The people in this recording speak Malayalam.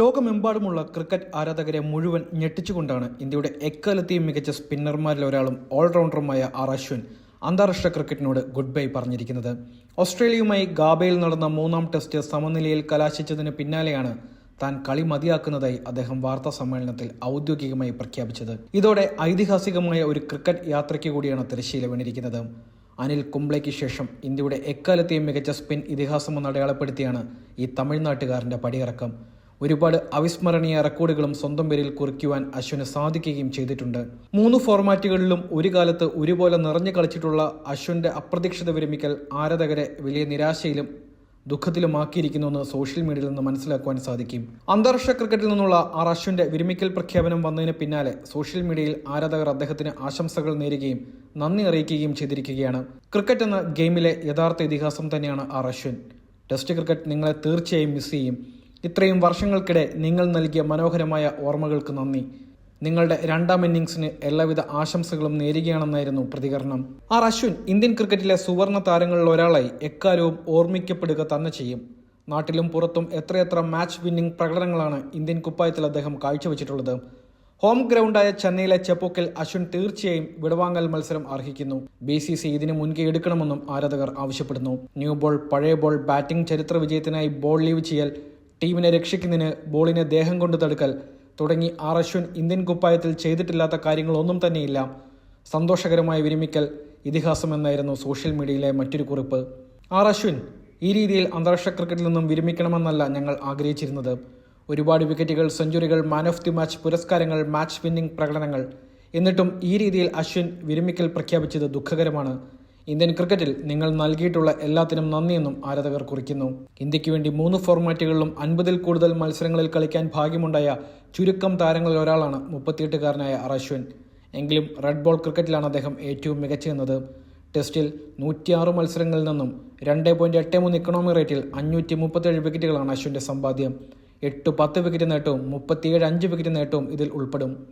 ലോകമെമ്പാടുമുള്ള ക്രിക്കറ്റ് ആരാധകരെ മുഴുവൻ ഞെട്ടിച്ചുകൊണ്ടാണ് ഇന്ത്യയുടെ എക്കാലത്തെയും മികച്ച സ്പിന്നർമാരിൽ ഒരാളും ഓൾറൗണ്ടറുമായ ആർ അശ്വിൻ അന്താരാഷ്ട്ര ക്രിക്കറ്റിനോട് ഗുഡ് ബൈ പറഞ്ഞിരിക്കുന്നത്. ഓസ്ട്രേലിയയുമായി ഗാബയിൽ നടന്ന മൂന്നാം ടെസ്റ്റ് സമനിലയിൽ കലാശിച്ചതിന് പിന്നാലെയാണ് താൻ കളി മതിയാക്കുന്നതായി അദ്ദേഹം വാർത്താ സമ്മേളനത്തിൽ ഔദ്യോഗികമായി പ്രഖ്യാപിച്ചത്. ഇതോടെ ഐതിഹാസികമായ ഒരു ക്രിക്കറ്റ് യാത്രയ്ക്ക് കൂടിയാണ് തിരശ്ശീല വീണിരിക്കുന്നത്. അനിൽ കുംബ്ലയ്ക്ക് ശേഷം ഇന്ത്യയുടെ എക്കാലത്തെയും മികച്ച സ്പിൻ ഇതിഹാസമെന്ന് അടയാളപ്പെടുത്തിയാണ് ഈ തമിഴ്നാട്ടുകാരന്റെ പടിയിറക്കം. ഒരുപാട് അവിസ്മരണീയ റെക്കോർഡുകളും സ്വന്തം പേരിൽ കുറിക്കുവാൻ അശ്വിന് സാധിക്കുകയും ചെയ്തിട്ടുണ്ട്. മൂന്ന് ഫോർമാറ്റുകളിലും ഒരു കാലത്ത് ഒരുപോലെ നിറഞ്ഞു കളിച്ചിട്ടുള്ള അശ്വിന്റെ അപ്രതീക്ഷിത വിരമിക്കൽ ആരാധകരെ വലിയ നിരാശയിലും ദുഃഖത്തിലുമാക്കിയിരിക്കുന്നുവെന്ന് സോഷ്യൽ മീഡിയയിൽ നിന്ന് മനസ്സിലാക്കുവാൻ സാധിക്കും. അന്താരാഷ്ട്ര ക്രിക്കറ്റിൽ നിന്നുള്ള ആർ അശ്വിന്റെ വിരമിക്കൽ പ്രഖ്യാപനം വന്നതിന് പിന്നാലെ സോഷ്യൽ മീഡിയയിൽ ആരാധകർ അദ്ദേഹത്തിന് ആശംസകൾ നേരുകയും നന്ദി അറിയിക്കുകയും ചെയ്തിരിക്കുകയാണ്. ക്രിക്കറ്റ് എന്ന ഗെയിമിലെ യഥാർത്ഥ ഇതിഹാസം തന്നെയാണ് ആർ അശ്വിൻ. ടെസ്റ്റ് ക്രിക്കറ്റ് നിങ്ങളെ തീർച്ചയായും മിസ് ചെയ്യും. ഇത്രയും വർഷങ്ങൾക്കിടെ നിങ്ങൾ നൽകിയ മനോഹരമായ ഓർമ്മകൾക്ക് നന്ദി. നിങ്ങളുടെ രണ്ടാം ഇന്നിംഗ്സിന് എല്ലാവിധ ആശംസകളും നേരുകയാണെന്നായിരുന്നു പ്രതികരണം. ആർ അശ്വിൻ ഇന്ത്യൻ ക്രിക്കറ്റിലെ സുവർണ താരങ്ങളിൽ ഒരാളായി എക്കാലവും ഓർമ്മിക്കപ്പെടുക തന്നെ ചെയ്യും. നാട്ടിലും പുറത്തും എത്രയെത്ര മാച്ച് വിന്നിംഗ് പ്രകടനങ്ങളാണ് ഇന്ത്യൻ കുപ്പായത്തിൽ അദ്ദേഹം കാഴ്ചവെച്ചിട്ടുള്ളത്. ഹോം ഗ്രൗണ്ടായ ചെന്നൈയിലെ ചെപ്പോക്കിൽ അശ്വിൻ തീർച്ചയായും വിടവാങ്ങൽ മത്സരം അർഹിക്കുന്നു. ബി സി സി ഇതിന് മുൻകൈ എടുക്കണമെന്നും ആരാധകർ ആവശ്യപ്പെടുന്നു. ന്യൂ ബോൾ പഴയ ബോൾ ബാറ്റിംഗ് ചരിത്ര വിജയത്തിനായി ബോൾ ലീവ് ചെയ്യൽ ടീമിനെ രക്ഷിക്കുന്നതിന് ബോളിനെ ദേഹം കൊണ്ട് തടുക്കൽ തുടങ്ങി ആർ അശ്വിൻ ഇന്ത്യൻ കുപ്പായത്തിൽ ചെയ്തിട്ടില്ലാത്ത കാര്യങ്ങളൊന്നും തന്നെയില്ല. സന്തോഷകരമായ വിരമിക്കൽ ഇതിഹാസമെന്നായിരുന്നു സോഷ്യൽ മീഡിയയിലെ മറ്റൊരു കുറിപ്പ്. ആർ അശ്വിൻ ഈ രീതിയിൽ അന്താരാഷ്ട്ര ക്രിക്കറ്റിൽ നിന്നും വിരമിക്കണമെന്നല്ല ഞങ്ങൾ ആഗ്രഹിച്ചിരുന്നത്. ഒരുപാട് വിക്കറ്റുകൾ സെഞ്ചുറികൾ മാൻ ഓഫ് ദി മാച്ച് പുരസ്കാരങ്ങൾ മാച്ച് വിന്നിംഗ് പ്രകടനങ്ങൾ. എന്നിട്ടും ഈ രീതിയിൽ അശ്വിൻ വിരമിക്കൽ പ്രഖ്യാപിച്ചത് ദുഃഖകരമാണ്. ഇന്ത്യൻ ക്രിക്കറ്റിൽ നിങ്ങൾ നൽകിയിട്ടുള്ള എല്ലാത്തിനും നന്ദിയെന്നും ആരാധകർ കുറിക്കുന്നു. ഇന്ത്യയ്ക്ക് വേണ്ടി മൂന്ന് ഫോർമാറ്റുകളിലും അൻപതിൽ കൂടുതൽ മത്സരങ്ങളിൽ കളിക്കാൻ ഭാഗ്യമുണ്ടായ ചുരുക്കം താരങ്ങളിൽ ഒരാളാണ് മുപ്പത്തിയെട്ടുകാരനായ അറശ്വിൻ എങ്കിലും റെഡ് ബോൾ ക്രിക്കറ്റിലാണ് അദ്ദേഹം ഏറ്റവും മികച്ചെന്നത്. ടെസ്റ്റിൽ നൂറ്റിയാറ് മത്സരങ്ങളിൽ നിന്നും രണ്ട് പോയിന്റ് എട്ട് മൂന്ന് ഇക്കണോമി റേറ്റിൽ അഞ്ഞൂറ്റി മുപ്പത്തേഴ് വിക്കറ്റുകളാണ് അശ്വിന്റെ സമ്പാദ്യം. എട്ട് പത്ത് വിക്കറ്റ് നേട്ടവും മുപ്പത്തിയേഴ് അഞ്ച് വിക്കറ്റ് നേട്ടവും ഇതിൽ ഉൾപ്പെടും.